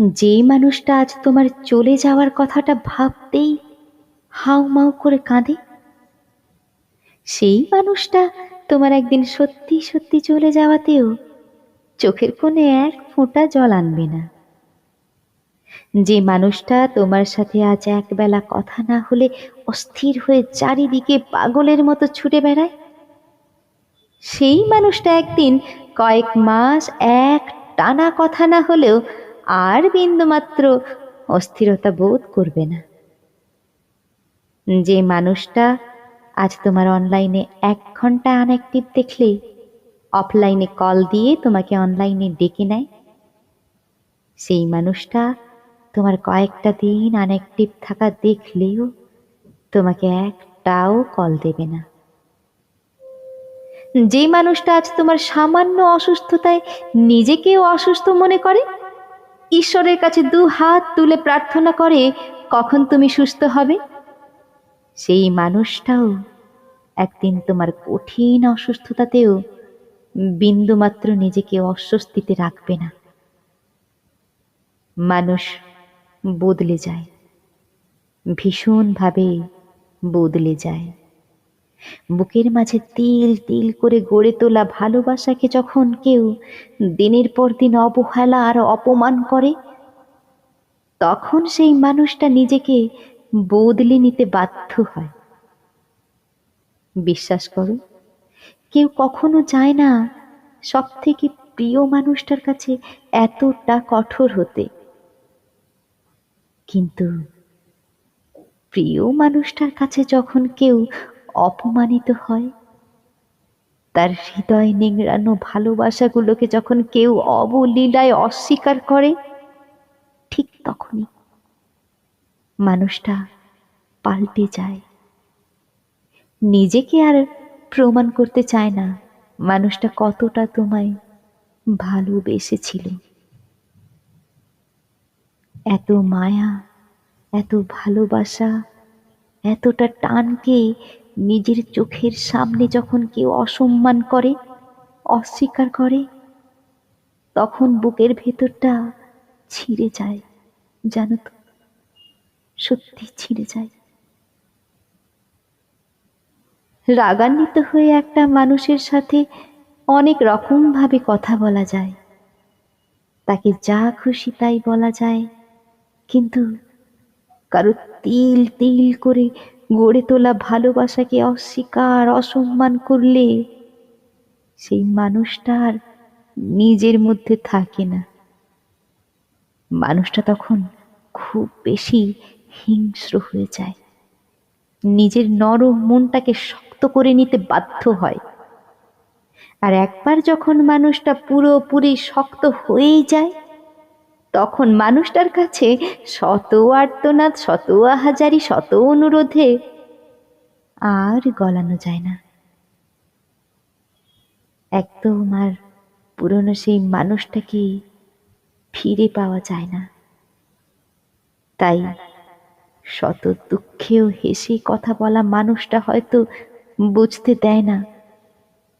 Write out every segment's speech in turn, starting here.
যেই মানুষটা আজ তোমার চলে যাওয়ার কথাটা ভাবতেই হাউমাউ করে কাঁদে। সেই মানুষটা তোমার একদিন সত্যি সত্যি চলে যাওয়াতেও চোখের কোণে এক ফোঁটা জল আনবে না। যে মানুষটা তোমার সাথে আজ একবেলা কথা না হলে অস্থির হয়ে চারিদিকে পাগলের মতো ছুটে বেড়ায়। সেই মানুষটা একদিন কয়েক মাস এক টানা কথা না হলেও আর বিন্দুমাত্র অস্থিরতা বোধ করবে না। যে মানুষটা আজ তোমার অনলাইনে এক ঘণ্টা আনঅ্যাক্টিভ দেখলে অফলাইনে কল দিয়ে তোমাকে অনলাইনে ডেকে নেয়। সেই মানুষটা তোমার কয়েকটা দিন আনঅ্যাক্টিভ থাকা দেখলেও তোমাকে একটাও কল দেবে না। যে মানুষটা আজ তোমার সামান্য অসুস্থতায় নিজেকেও অসুস্থ মনে করে ঈশ্বরের কাছে দু হাত তুলে প্রার্থনা করে, কখন তুমি সুস্থ হবে? সেই মানুষটাও একদিন তোমার কঠিন অসুস্থতাতেও বিন্দুমাত্র নিজেকে অস্বস্তিতে রাখবে না। মানুষ বদলে যায়, ভীষণভাবে বদলে যায়। বুকের মাঝে তিল তিল করে গড়ে তোলা ভালোবাসাকে যখন কেউ দিনের পর দিন অবহেলা আর অপমান করে, তখন সেই মানুষটা নিজেকে বদলে নিতে বাধ্য হয়। বিশ্বাস করো, কেউ কখনো চায় না সব থেকে প্রিয় মানুষটার কাছে এতটা কঠোর হতে। কিন্তু প্রিয় মানুষটার কাছে যখন কেউ অপমানিত হয়। তার হৃদয় নিংড়ানো ভালোবাসাগুলোকে যখন কেউ অবলীলায় অস্বীকার করে, ঠিক তখনই মানুষটা পাল্টে যায়। নিজেকে আর প্রমাণ করতে চায় না, মানুষটা কতটা তোমায় ভালোবেসেছিল। এত মায়া, এত ভালোবাসা, এতটা টানকে নিজের চোখের সামনে যখন কেউ অসম্মান করে, অস্বীকার করে, তখন বুকের ভেতরটা ছিঁড়ে যায় জানো তো সত্যি ছিঁড়ে যায়। রাগান্বিত হয়ে একটা মানুষের সাথে অনেক রকমভাবে কথা বলা যায়। তাকে যা খুশি তাই বলা যায়, কিন্তু কারও তিল তিল করে গড়ে তোলা ভালোবাসাকে অস্বীকার, অসম্মান করলে সেই মানুষটার নিজের মধ্যে থাকে না। মানুষটা তখন খুব বেশি হিংস্র হয়ে যায়। নিজের নরম মনটাকে শক্ত করে নিতে বাধ্য হয়। আর একবার যখন মানুষটা পুরোপুরি শক্ত হয়েই যায় তখন মানুষটার কাছে শত আর্তনাদ, শত আহাজারি, শত অনুরোধে আর গলানো যায় না। একদম আর পুরনো সেই মানুষটাকে ফিরে পাওয়া যায় না। তাই শত দুঃখেও হেসে কথা বলা মানুষটা হয়তো বুঝতে দেয় না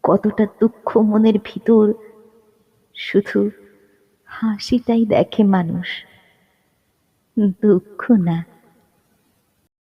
কতটা দুঃখ মনের ভিতর শুধু হাসিটাই দেখে মানুষ। দুঃখ না।